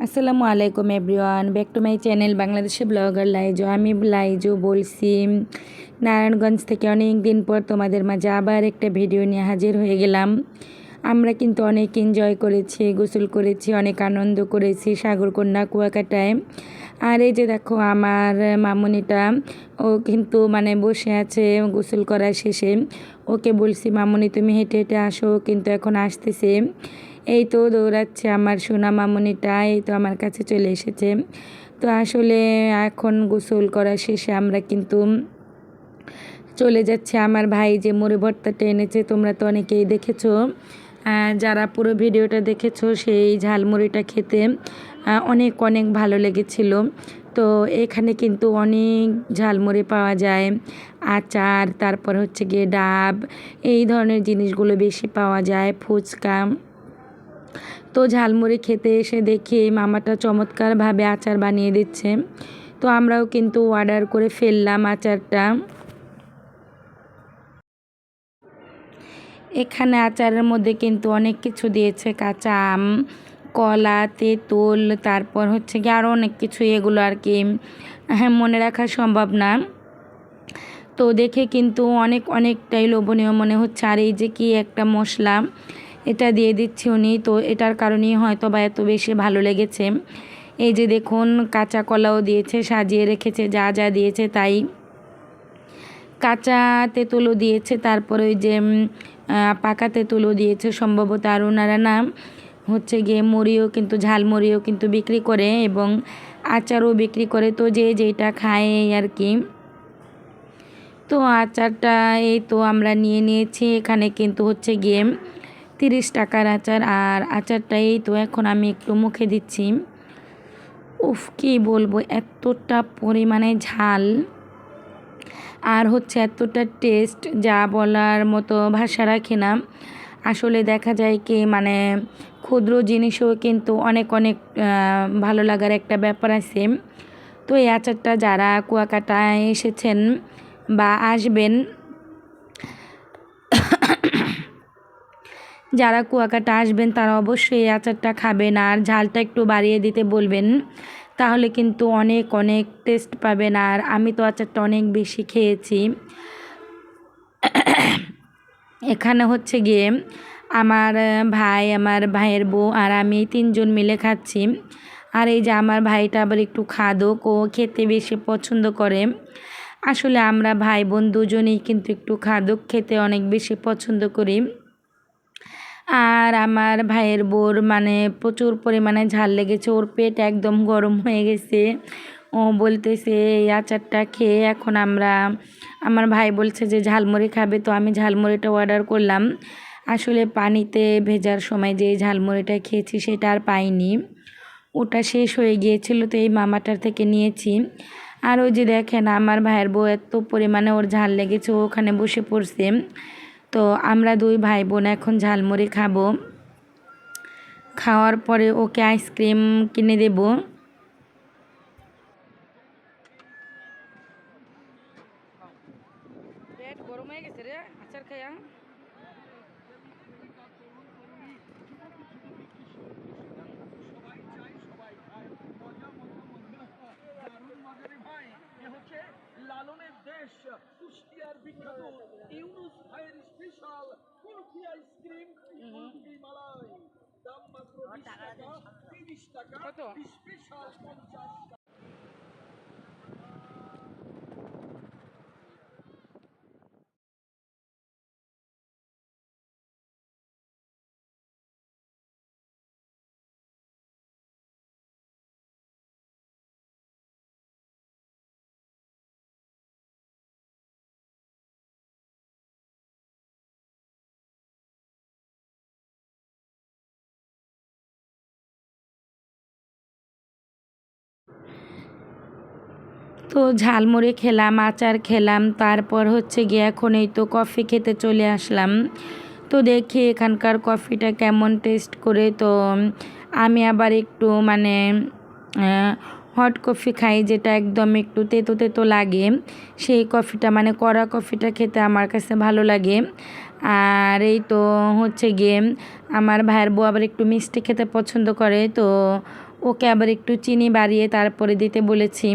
আসসালামু আলাইকুম everyone, back to my channel বাংলাদেশে ব্লগার লাইজো। আমি লাইজো বলছি, নারায়ণগঞ্জ থেকে অনেক দিন পর তোমাদের মাঝে আবার একটা ভিডিও নিয়ে হাজির হয়ে গেলাম। আমরা কিন্তু অনেক এনজয় করেছি, গোসল করেছি, অনেক আনন্দ করেছি সাগরকন্যা কুয়াকাটায়। আর এই যে দেখো আমার মামুনিটা, ও কিন্তু মানে বসে আছে গোসল করার শেষে। ওকে বলছি, মামুনি তুমি হেঁটে হেঁটে আসো কিন্তু এখন আসতেছে। এই তো দৌড়াচ্ছে আমার সোনা মামুনিটা, এই তো আমার কাছে চলে এসেছে। তো আসলে এখন গোসল করা শেষে আমরা কিন্তু চলে যাচ্ছে। আমার ভাই যে মুড়ি ভর্তাটা এনেছে, তোমরা তো অনেকেই দেখেছ। যারা পুরো ভিডিওটা দেখেছ, সেই ঝালমুড়িটা খেতে অনেক অনেক ভালো লেগেছিল। তো এখানে কিন্তু অনেক ঝালমুড়ি পাওয়া যায়। আচার, তারপর হচ্ছে গিয়ে ডাব, এই ধরনের জিনিসগুলো বেশি পাওয়া যায়, ফুচকা। তো ঝালমুড়ি খেতে এসে দেখি মামাটা চমৎকারভাবে আচার বানিয়ে দিচ্ছে। তো আমরাও কিন্তু অর্ডার করে ফেললাম আচারটা। এখানে আচারের মধ্যে কিন্তু অনেক কিছু দিয়েছে, কাঁচা আম, কলা, তেঁতুল, তারপর হচ্ছে কি আরও অনেক কিছু, এগুলো আর কি। হ্যাঁ মনে রাখা সম্ভব না। তো দেখে কিন্তু অনেক, অনেকটাই লোভনীয় মনে হচ্ছে। আর এই যে কি একটা মশলা এটা দিয়ে দিচ্ছি উনি, তো এটার কারণেই হয়তো বা এত বেশি ভালো লেগেছে। এই যে দেখুন, কাঁচা কলাও দিয়েছে, সাজিয়ে রেখেছে, যা যা দিয়েছে তাই। কাঁচা তেঁতুলও দিয়েছে, তারপরে ওই যে পাকা তেঁতুলও দিয়েছে, সম্ভবত আর ওনারা না হচ্ছে গিয়ে মুড়িও কিন্তু, ঝাল মুড়িও কিন্তু বিক্রি করে এবং আচারও বিক্রি করে, তো যে যেটা খায় আর কি। তো আচারটা এই তো আমরা নিয়ে নিয়েছি, এখানে কিন্তু হচ্ছে গিয়ে তিরিশ টাকার আচার, আর আচারটা এই তো এখন আমি একটু মুখে দিচ্ছি। উফ, কী বলব, এতটা পরিমাণে ঝাল। আর হচ্ছে এতটা টেস্ট যা বলার মতো ভাষা রাখে না। আসলে দেখা যায় কি মানে ক্ষুদ্র জিনিসও কিন্তু অনেক অনেক ভালো লাগার একটা ব্যাপার আছে। তো এই আচারটা যারা কুয়াকাটায় এসেছেন বা আসবেন যারা কুয়াকাটা আসবেন, তারা অবশ্যই এই আচারটা খাবেন আর ঝালটা একটু বাড়িয়ে দিতে বলবেন। তাহলে কিন্তু অনেক অনেক টেস্ট পাবেন আর আমি তো আচারটা অনেক বেশি খেয়েছি। এখানে হচ্ছে গিয়ে আমার ভাই, আমার ভাইয়ের বউ আর আমি তিনজন মিলে খাচ্ছি। আর এই যে আমার ভাইটা আবার একটু খাদক, ও খেতে বেশি পছন্দ করে। আসলে আমরা ভাই বোন দুজনেই কিন্তু একটু খাদক খেতে অনেক বেশি পছন্দ করি। আর আমার ভাইয়ের বোর মানে প্রচুর পরিমাণে ঝাল লেগেছে, ওর পেট একদম গরম হয়ে গেছে। ও বলতেছে, এই আচারটা খেয়ে এখন আমরা আমার ভাই বলছে যে, ঝালমুড়ি খাবে তো, আমি ঝালমুড়িটা অর্ডার করলাম। আসলে পানিতে ভেজার সময় যে ঝালমুড়িটা খেয়েছি সেটা আর পাইনি। ওটা শেষ হয়ে গিয়েছিল তো এই মামাটার থেকে নিয়েছি। আর ওই যে দেখেন, আমার ভাইয়ের বউ এত পরিমাণে ওর ঝাল লেগেছে ওখানে বসে পড়ছে। তো আমরা দুই ভাই বোন এখন ঝালমুড়ি খাব। খাওয়ার পরে ওকে আইসক্রিম কিনে দেব। গরম হয়ে গেছে রে আচার খাইয়া। লালনের দেশ কুষ্টিয়ার বিখ্যাত ইউনুস ভাইয়ের special kulfi ice cream kulfi malai. দাম মাত্র বিশ টাকা তিরিশ টাকা কত? স্পেশাল পঞ্চাশ টাকা। তো ঝালমুড়ি খেলাম, আচার খেলাম, তারপর হচ্ছে গিয়ে এখন এই তো কফি খেতে চলে আসলাম। তো দেখি এখানকার কফিটা কেমন টেস্ট করে। তো আমি আবার একটু মানে হট কফি খাই যেটা একদম একটু তেতো তেতো লাগে। সেই কফিটা মানে কড়া কফিটা খেতে আমার কাছে ভালো লাগে। আর এই তো হচ্ছে গিয়ে আমার ভাইয়ের বউ আবার একটু মিষ্টি খেতে পছন্দ করে। তো ওকে আবার একটু চিনি বাড়িয়ে তারপরে দিতে বলেছি।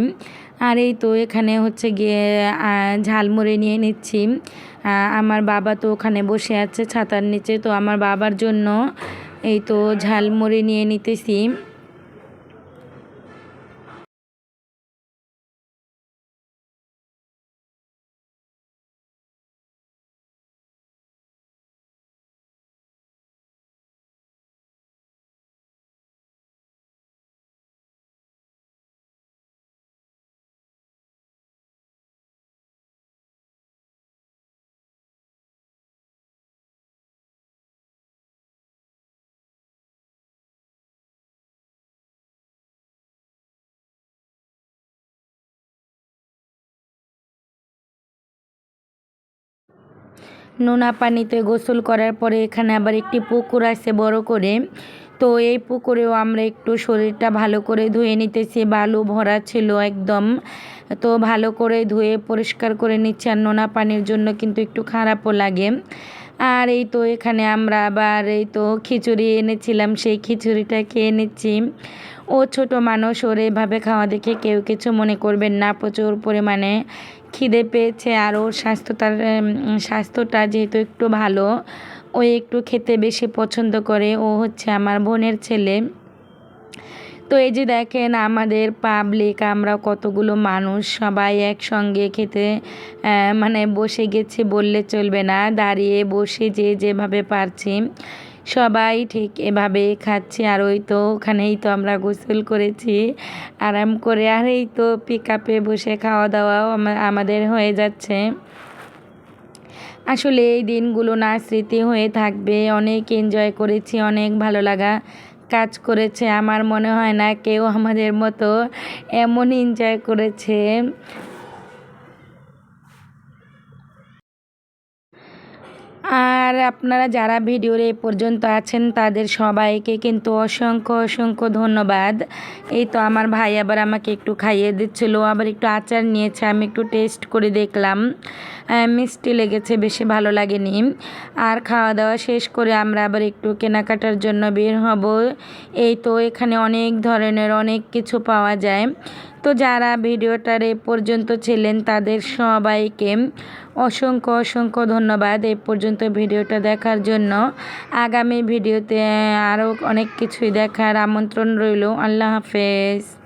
আর এই তো এখানে হচ্ছে গিয়ে ঝাল ঝালমুড়ি নিয়ে নিচ্ছি। আমার বাবা তো ওখানে বসে আছে ছাতার নিচে, তো আমার বাবার জন্য এই তো ঝালমুড়ি নিয়ে নিতেছি। নোনা পানিতে গোসল করার পরে এখানে আবার একটি পুকুর আছে বড় করে। তো এই পুকুরেও আমরা একটু শরীরটা ভালো করে ধুয়ে নিতেছি। বালু ভরা ছিল একদম। তো ভালো করে ধুয়ে পরিষ্কার করে নিচ্ছি আর নোনা পানির জন্য কিন্তু একটু খারাপও লাগে। আর এই তো এখানে আমরা আবার এই তো খিচুড়ি এনেছিলাম, সেই খিচুড়িটা খেয়ে নিচ্ছি। ও ছোট মানুষ, ওর এভাবে খাওয়া দেখে কেউ কিছু মনে করবেন না, প্রচুর পরিমাণে। খিদে পেয়েছে আর ওর স্বাস্থ্যটার উম, স্বাস্থ্যটা যেহেতু একটু ভালো ও একটু খেতে বেশি পছন্দ করে। ও হচ্ছে আমার বোনের ছেলে। তো এই যে দেখেন আমাদের পাবলিক আমরা কতগুলো মানুষ সবাই একসঙ্গে খেতে মানে বসে গেছি বললে চলবে না। দাঁড়িয়ে বসে যে যেভাবে পারছি। সবাই ঠিক এভাবে খাচ্ছি আর ওই তো ওখানেই তো আমরা গোসল করেছি। আরাম করে আর এই তো পিক আপে বসে খাওয়া দাওয়াও আমাদের হয়ে যাচ্ছে। আসলে এই দিনগুলো না স্মৃতি হয়ে থাকবে। অনেক এনজয় করেছি, অনেক ভালো লাগা কাজ করেছে। আমার মনে হয় না কেউ আমাদের মতো এমন এনজয় করেছে। আর আপনারা যারা ভিডিওর এ পর্যন্ত আছেন, তাদের সবাইকে কিন্তু অসংখ্য অসংখ্য ধন্যবাদ। এই তো আমার ভাই আবার আমাকে একটু খাইয়ে দিচ্ছিল আবার একটু আচার নিয়েছে, আমি একটু টেস্ট করে দেখলাম। মিষ্টি লেগেছে, বেশি ভালো লাগেনি। আর খাওয়া দাওয়া শেষ করে আমরা আবার একটু কেনাকাটার জন্য বের হব। এই তো এখানে অনেক ধরনের অনেক কিছু পাওয়া যায়। তো যারা ভিডিওটার এ পর্যন্ত ছিলেন তাদের সবাইকে অসংখ্য অসংখ্য ধন্যবাদ এই পর্যন্ত ভিডিওটা দেখার জন্য। আগামী ভিডিওতে আরও অনেক কিছুই দেখার আমন্ত্রণ রইল। আল্লাহ হাফেজ।